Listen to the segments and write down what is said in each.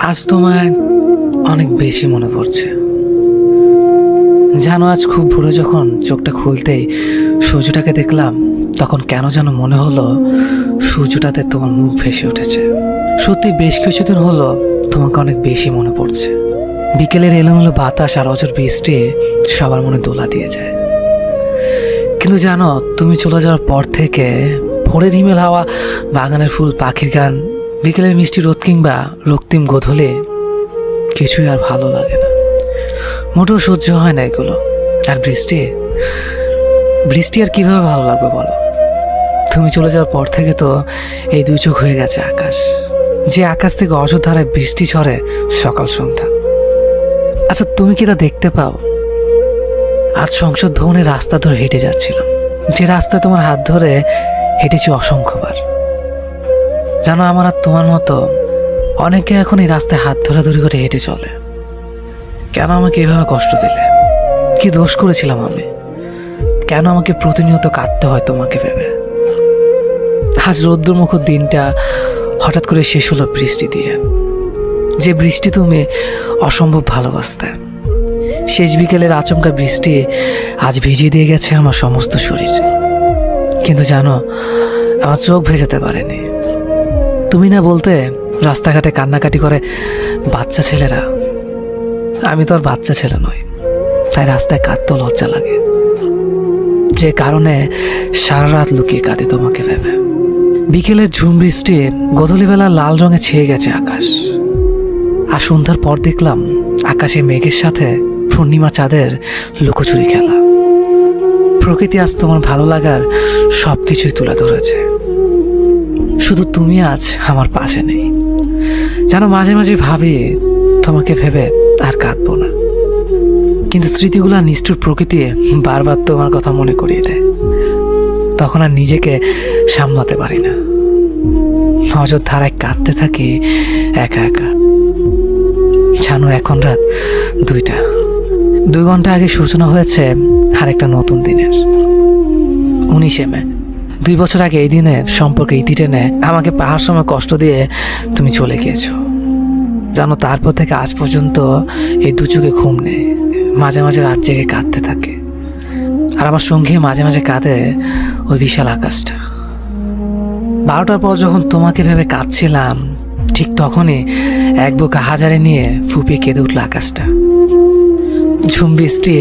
আজ তোমায় অনেক বেশি মনে পড়ছে। জানো, আজ খুব ভোরে যখন চোখটা খুলতেই সূর্যটাকে দেখলাম, তখন কেন যেন মনে হলো সূর্যটাতে তোমার মুখ ভেসে উঠেছে। সত্যি বেশ কিছুদিন হলো তোমাকে অনেক বেশি মনে পড়ছে। বিকেলের এলোমেলো বাতাস আর অজর বৃষ্টি সবার মনে দোলা দিয়ে যায়। কিন্তু জানো, তুমি চলে যাওয়ার পর থেকে ভোরের হিমেল হাওয়া, বাগানের ফুল, পাখির গান বিকেলের মিষ্টি রোদ কিংবা রক্তিম গোধলে কিছুই আর ভালো লাগে না। মোটেও সহ্য হয় না এগুলো। আর বৃষ্টি? বৃষ্টি আর কীভাবে ভালো লাগবে বলো? তুমি চলে যাওয়ার পর থেকে তো এই দুই চোখ হয়ে গেছে আকাশ। যে আকাশ থেকে অযোধ্যারায় বৃষ্টি ঝরে সকাল সন্ধ্যা। আচ্ছা তুমি কি তা দেখতে পাও? আজ সংসদ ভবনের রাস্তা ধরে হেঁটে যাচ্ছিলাম। যে রাস্তা তোমার হাত ধরে হেঁটেছি অসংখ্যবার। জানো আমার আর তোমার মতো অনেকে এখন এই রাস্তায় হাত ধরাধরি করে হেঁটে চলে। কেন আমাকে এভাবে কষ্ট দিলে? কি দোষ করেছিলাম আমি? কেন আমাকে প্রতিনিয়ত কাঁদতে হয় তোমাকে ভেবে? আজ রৌদ্রমুখর দিনটা হঠাৎ করে শেষ হলো বৃষ্টি দিয়ে। যে বৃষ্টি তুমি অসম্ভব ভালোবাসতে। শেষ বিকেলের আচমকা বৃষ্টি আজ ভিজিয়ে দিয়ে গেছে আমার সমস্ত শরীর। কিন্তু জানো, আমার চোখ ভেজাতে পারেনি। তুমি না বলতে রাস্তাঘাটে কান্নাকাটি করে বাচ্চা ছেলেরা। আমি তো আর বাচ্চা ছেলে নই, তাই রাস্তায় কাঁদতেও লজ্জা লাগে। যে কারণে সারা রাত লুকিয়ে কাঁদে তোমাকে ভেবে। বিকেলের ঝুম বৃষ্টি গধূলিবেলা লাল রঙে ছেয়ে গেছে আকাশ। আর সন্ধ্যার পর দেখলাম আকাশে মেঘের সাথে পূর্ণিমা চাঁদের লুকোচুরি খেলা। প্রকৃতি আজ তোমার ভালো লাগার সব কিছুই তুলে ধরেছে। শুধু তুমি আজ আমার পাশে নেই। যেন মাঝে মাঝে ভাবি, তোমাকে ভেবে আর কাঁদবো না। কিন্তু স্মৃতিগুলো নিষ্ঠুর প্রকৃতি বারবার তোমার কথা মনে করিয়ে দেয়। তখন আর নিজেকে সামলাতে পারি না। অযোধ্যারায় কাঁদতে থাকি একা একা। জানো, এখন রাত দুইটা। দুই ঘণ্টা আগে সূচনা হয়েছে আরেকটা নতুন দিনের। উনিশে মে। দুই বছর আগে এই দিনের সম্পর্কে ইতি টেনে আমাকে পাহাড় সময় কষ্ট দিয়ে তুমি চলে গিয়েছো। জানো, তারপর থেকে আজ পর্যন্ত এই দু চোখে ঘুম নেই। মাঝে মাঝে রাত জেগে কাঁদতে থাকে। আর আমার সঙ্গে মাঝে মাঝে কাঁদে ওই বিশাল আকাশটা। বারোটার পর যখন তোমাকে ভেবে কাঁদছিলাম, ঠিক তখনই এক বুকা হাজারে নিয়ে ফুপিয়ে কেঁদে উঠল আকাশটা। ঝুম বৃষ্টি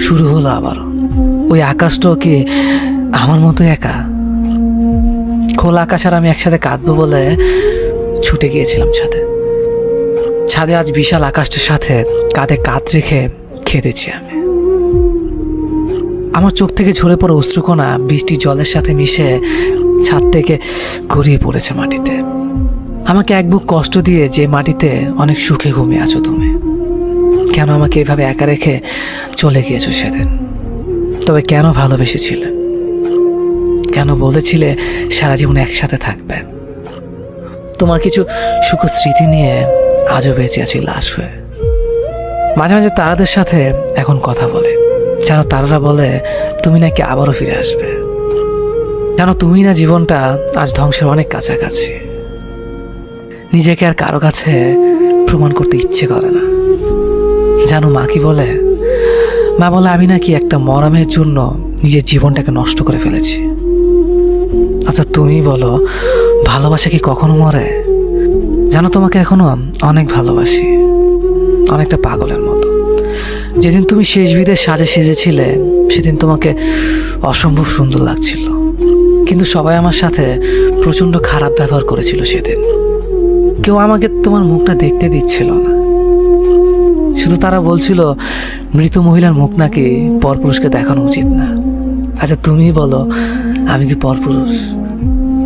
শুরু হলো আবারও। ওই আকাশটাও কি আমার মতো একা? খোলা আকাশ আর আমি একসাথে কাঁদবো বলে ছুটে গিয়েছিলাম ছাদে। ছাদে আজ বিশাল আকাশটার সাথে কাঁধে কাঁধ রেখে খেতেছি আমি। আমার চোখ থেকে ঝরে পড়ে অশ্রুকণা বৃষ্টি জলের সাথে মিশে ছাদ থেকে গড়িয়ে পড়েছে মাটিতে। আমাকে এক বুক কষ্ট দিয়ে যে মাটিতে অনেক সুখে ঘুমিয়ে আছো তুমি। কেন আমাকে এভাবে একা রেখে চলে গিয়েছো সেদিন? তবে কেন ভালোবেসেছিলে? কেন বলেছিলে সারা জীবন একসাথে থাকবে? তোমার কিছু সুখ স্মৃতি নিয়ে আজও বেঁচে আছি লাশ হয়ে। মাঝে মাঝে তারাদের সাথে এখন কথা বলে। যেন তারারা বলে, তুমি নাকি আবারও ফিরে আসবে? যেন তুমি না জীবনটা আজ ধ্বংসের অনেক কাছাকাছি। নিজেকে আর কারও কাছে প্রমাণ করতে ইচ্ছে করে না। জানো মা কি বলে, মা বলে আমি নাকি একটা মরমের জন্য নিজের জীবনটাকে নষ্ট করে ফেলেছি। আচ্ছা তুমি বলো, ভালোবাসা কি কখনো মরে? জানো তোমাকে এখনও অনেক ভালোবাসি, অনেকটা পাগলের মতো। যেদিন তুমি শেষ বিদের সাজে সেজেছিলে, সেদিন তোমাকে অসম্ভব সুন্দর লাগছিল। কিন্তু সবাই আমার সাথে প্রচণ্ড খারাপ ব্যবহার করেছিল সেদিন। কেউ আমাকে তোমার মুখটা দেখতে দিচ্ছিল না। শুধু তারা বলছিল, মৃত মহিলার মুখ নাকি পরপুরুষকে দেখানো উচিত না। আচ্ছা তুমি বলো, আমি কি পরপুরুষ?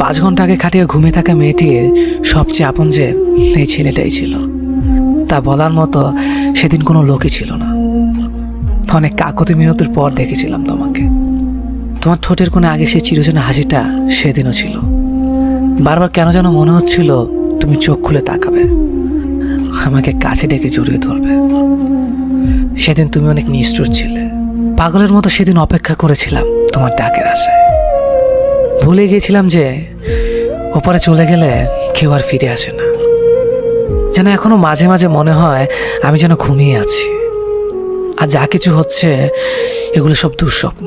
পাঁচ ঘণ্টা আগে খাটিয়ে ঘুমিয়ে থাকা মেয়েটির সবচেয়ে আপন যে এই ছেলেটাই ছিল। তা বলার মতো সেদিন কোনো লোকই ছিল না। অনেক কাকতি মিনতির পর দেখেছিলাম তোমাকে। তোমার ঠোঁটের কোণে আগে সে চিরচেনা হাসিটা সেদিনও ছিল। বারবার কেন যেন মনে হচ্ছিল তুমি চোখ খুলে তাকাবে। আমাকে কাছে ডেকে জড়িয়ে ধরবে। সেদিন তুমি অনেক নিষ্ঠুর ছিলে। পাগলের মতো সেদিন অপেক্ষা করেছিলাম তোমার ডাকের আশায়। ভুলে গিয়েছিলাম যে ওপারে চলে গেলে কেউ আর ফিরে আসে না। যেন এখনও মাঝে মাঝে মনে হয় আমি যেন ঘুমিয়ে আছি। আর যা কিছু হচ্ছে, এগুলো সব দুঃস্বপ্ন।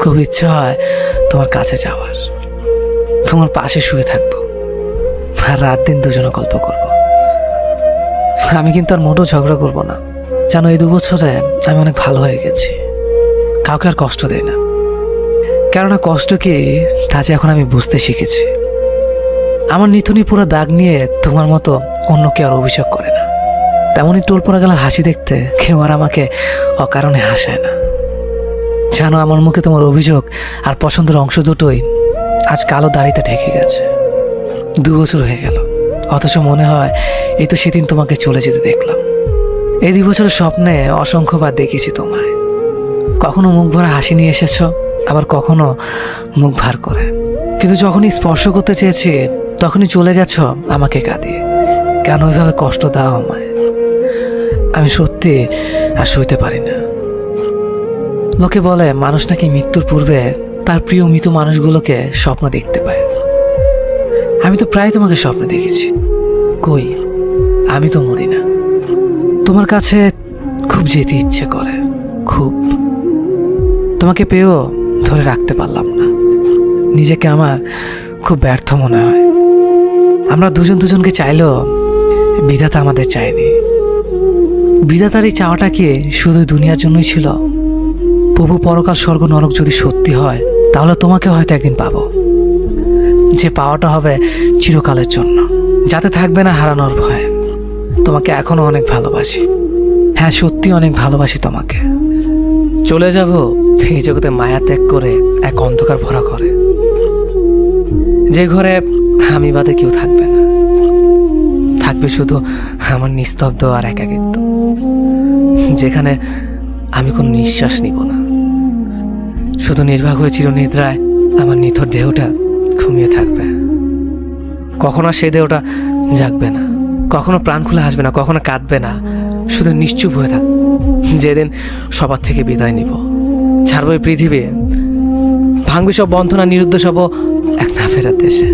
খুব ইচ্ছে হয় তোমার কাছে যাওয়ার। তোমার পাশে শুয়ে থাকব। আর রাত দিন দুজনে গল্প করব। আমি কিন্তু আর মোটেও ঝগড়া করব না। জানো এই দু বছরে আমি অনেক ভালো হয়ে গেছি। কাউকে আর কষ্ট দেয় না। কেননা কষ্ট কি তা যে এখন আমি বুঝতে শিখেছি। আমার নিথুনি পুরো দাগ নিয়ে তোমার মতো অন্য কেউ আর অভিযোগ করে না। তেমনই টোল পড়া গেলার হাসি দেখতে কেউ আর আমাকে অকারণে হাসায় না। জানো, আমার মুখে তোমার অভিযোগ আর পছন্দের অংশ দুটোই আজ কালো দাড়িতে ঢেকে গেছে। দু বছর হয়ে গেল। অথচ মনে হয় এই তো সেদিন তোমাকে চলে যেতে দেখলাম। এই দুই বছরের স্বপ্নে অসংখ্যবার দেখেছি তোমায়। কখনো মুখ ভরা হাসি নিয়ে এসেছ? আবার কখনো মুখ ভার করে। কিন্তু যখনই স্পর্শ করতে চেয়েছি, তখনই চলে গেছো আমাকে কাঁদিয়ে। কেন ওইভাবে কষ্ট দাও আমায়? আমি সত্যি আর সইতে পারি না। লোকে বলে, মানুষ নাকি মৃত্যুর পূর্বে তার প্রিয় মৃত মানুষগুলোকে স্বপ্ন দেখতে পায়। আমি তো প্রায় তোমাকে স্বপ্ন দেখেছি। কই? আমি তো মরি না। তোমার কাছে খুব যেতে ইচ্ছে করে। খুব। তোমাকে পেয়েও ধরে রাখতে পারলাম না। নিজেকে আমার খুব ব্যর্থ মনে হয়। আমরা দুজন দুজনকে চাইলেও বিধাতা আমাদের চায়নি। বিধাতার এই চাওয়াটা কি শুধু দুনিয়ার জন্যই ছিল? প্রভু পরকাল স্বর্গ নরক যদি সত্যি হয়, তাহলে তোমাকে হয়তো একদিন পাবো। যে পাওয়াটা হবে চিরকালের জন্য। যাতে থাকবে না হারানোর ভয়। তোমাকে এখনও অনেক ভালোবাসি। হ্যাঁ সত্যি অনেক ভালোবাসি তোমাকে। চলে যাব এই জগতে মায়া ত্যাগ করে এক অন্ধকার ভরা ঘরে। যে ঘরে আমি বাদে কেউ থাকবে না। থাকবে শুধু আমার নিস্তব্ধ আর একাকিত্ব। যেখানে আমি কোনো নিঃশ্বাস নিব না। শুধু নির্বাক হয়ে চিরনিদ্রায় আমার নিথর দেহটা ঘুমিয়ে থাকবে। কখনো সেই দেহটা জাগবে না। কখনো প্রাণ খুলে আসবে না, কখনো কাঁদবে না। শুধু নিশ্চুপ হয়ে থাক যেদিন সবার থেকে বিদায় নিব। ছাড়বো এই পৃথিবী। ভাঙবে সব বন্ধনা নিরুদ্ধ সব এক না ফেরাতে দেশে